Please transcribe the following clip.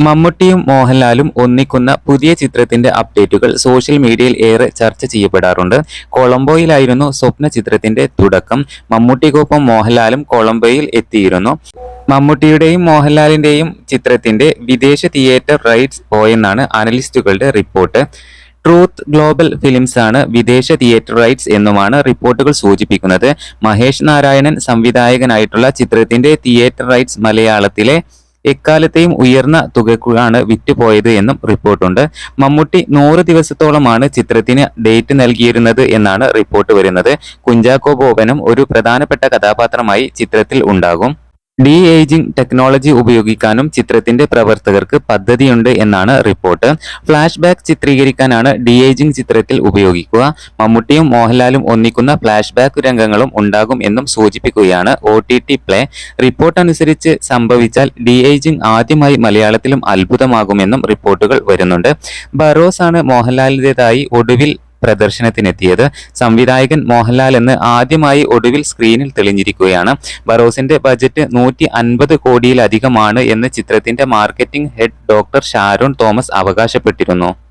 മമ്മൂട്ടിയും മോഹൻലാലും ഒന്നിക്കുന്ന പുതിയ ചിത്രത്തിന്റെ അപ്ഡേറ്റുകൾ സോഷ്യൽ മീഡിയയിൽ ഏറെ ചർച്ച ചെയ്യപ്പെടാറുണ്ട്. കൊളംബോയിലായിരുന്നു സ്വപ്ന ചിത്രത്തിന്റെ തുടക്കം. മമ്മൂട്ടിക്കൊപ്പം മോഹൻലാലും കൊളംബോയിൽ എത്തിയിരുന്നു. മമ്മൂട്ടിയുടെയും മോഹൻലാലിന്റെയും ചിത്രത്തിന്റെ വിദേശ തിയേറ്റർ റൈറ്റ്സ് പോയെന്നാണ് അനലിസ്റ്റുകളുടെ റിപ്പോർട്ട്. ട്രൂത്ത് ഗ്ലോബൽ ഫിലിംസ് ആണ് വിദേശ തിയേറ്റർ റൈറ്റ്സ് എന്നുമാണ് റിപ്പോർട്ടുകൾ സൂചിപ്പിക്കുന്നത്. മഹേഷ് നാരായണൻ സംവിധായകനായിട്ടുള്ള ചിത്രത്തിന്റെ തിയേറ്റർ റൈറ്റ്സ് മലയാളത്തിലെ എക്കാലത്തെയും ഉയർന്ന തുകയ്ക്കാണ് വിറ്റുപോയത് എന്നും റിപ്പോർട്ടുണ്ട്. മമ്മൂട്ടി നൂറ് ദിവസത്തോളമാണ് ചിത്രത്തിന് ഡേറ്റ് നൽകിയിരുന്നത് എന്നാണ് റിപ്പോർട്ട് വരുന്നത്. കുഞ്ചാക്കോ ബോബനും ഒരു പ്രധാനപ്പെട്ട കഥാപാത്രമായി ചിത്രത്തിൽ ഉണ്ടാകും. ഡി ഏജിംഗ് ടെക്നോളജി ഉപയോഗിക്കാനും ചിത്രത്തിന്റെ പ്രവർത്തകർക്ക് പദ്ധതിയുണ്ട് എന്നാണ് റിപ്പോർട്ട്. ഫ്ലാഷ് ബാക്ക് ചിത്രീകരിക്കാനാണ് ഡി ഏജിംഗ് ചിത്രത്തിൽ ഉപയോഗിക്കുക. മമ്മൂട്ടിയും മോഹൻലാലും ഒന്നിക്കുന്ന ഫ്ലാഷ് ബാക്ക് രംഗങ്ങളും ഉണ്ടാകും എന്നും സൂചിപ്പിക്കുകയാണ് O T T play. Report അനുസരിച്ച് സംഭവിച്ചാൽ ഡി ഏജിംഗ് ആദ്യമായി മലയാളത്തിലും അത്ഭുതമാകുമെന്നും റിപ്പോർട്ടുകൾ വരുന്നുണ്ട്. ബറോസ് ആണ് മോഹൻലാലിന്റെതായി ഒടുവിൽ പ്രദർശനത്തിനെത്തിയത്. സംവിധായകൻ മോഹൻലാൽ എന്ന് ആദ്യമായി ഒടുവിൽ സ്ക്രീനിൽ തെളിഞ്ഞിരിക്കുകയാണ്. ബറോസിന്റെ ബജറ്റ് നൂറ്റി അൻപത് കോടിയിലധികമാണ് എന്ന് ചിത്രത്തിന്റെ marketing head doctor Sharon Thomas അവകാശപ്പെട്ടിരുന്നു.